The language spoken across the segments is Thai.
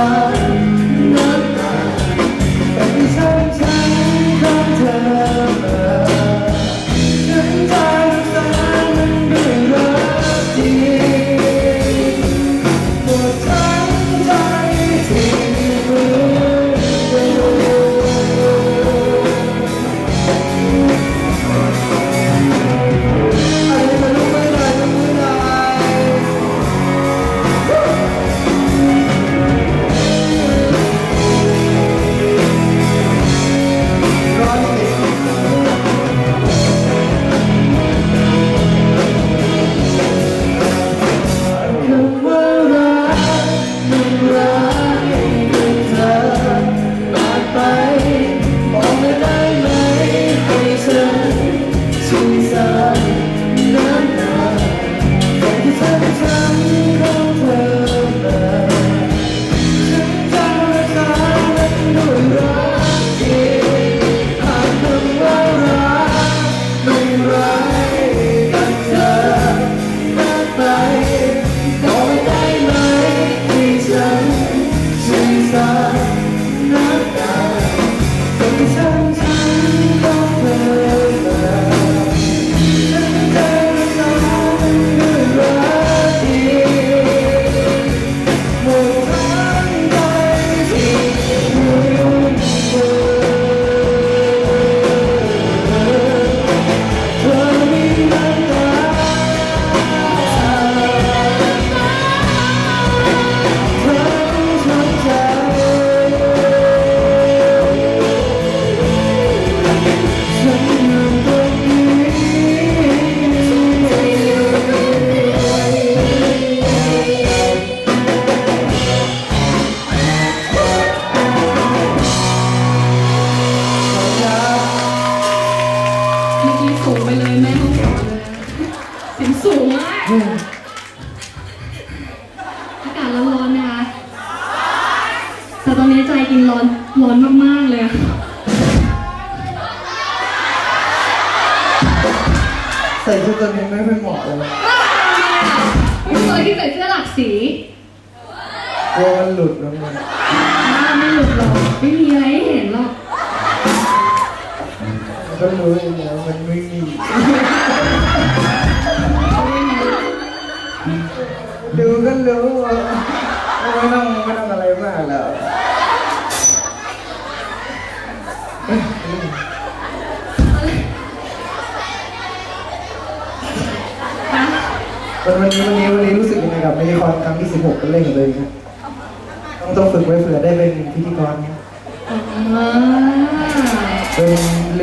love สียงสูงมากอืมอากาศร้อนๆนะคะแต่ตอนนี้ใจกินร้อนร้อนมากๆเลยอะใส่ชุดตัวนี้ไม่ค่อยเหมาะเลยไม่เคยที่ใส่เสื้อหลากสีกลัวมันหลุดแล้วมันอ่าไม่หลุดหรอกไม่มีอะไรให้เห็นหรอกมันก็รู้อยู่แล้วมันไม่มี ดูก็รู้ว่าไม่ต้องไม่ต้องอะไรมากแล้วนะวันวันนี้วันนี้วันนี้รู้สึกยังไงกับละครครั้งที่ 16เป็นเล่นกับเลยครับต้องต้องฝึกไว้เผื่อได้เป็นพิธีกรครับอ่าเป็น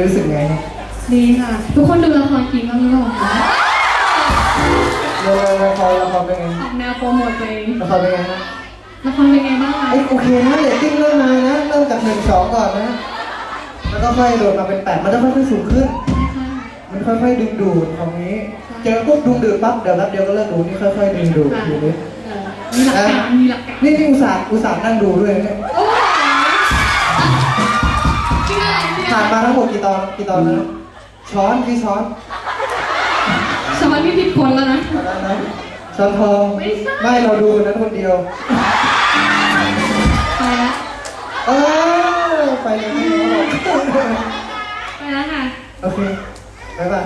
รู้สึกไงครับดีค่ะ ทุกคนดูละครกี่บ้างหรือเปล่าคะละครละค รเป็นไงออกแนวโปรโมทตัวเองละครเป็นไงนะละครเป็นไงบ้างคะไอ้ยโอเคนะเรตติ้งเริ่มมานะ เริ่มจากหนึ่งสองก่อนนะ แล้วก็ค่อยโดดมาเป็นแปดมันจะค่อยๆสูงขึ้น มันค่อยๆดึงดูดของนี้ เจอปุ๊บดึงดูดปั๊บเดี๋ยวแป๊บเดียวก็เลิกดูนี่ค่อยๆดึงดูดค่ะอยู่นิดเออมีหลักการมีหลักการนี่นี่อุตส่าห์อุตส่าห์นั่งดูด้วยเนี่ยโอ้โหชื่ออะไรเนี่ยผ่านมาทั้งหมดกี่ตอนกี่ตอนนะช้อนพี่ช้อนสมัยพี่ผิดคนแล้วนะ ตอนนั้นนะ ช้อนทอง ไม่ใช่ ไม่เราดูคนนั้นคนเดียว ไปแล้วเออไปเลยไม่รู้หรอกไปแล้วค่ะ โอเค บ๊ายบาย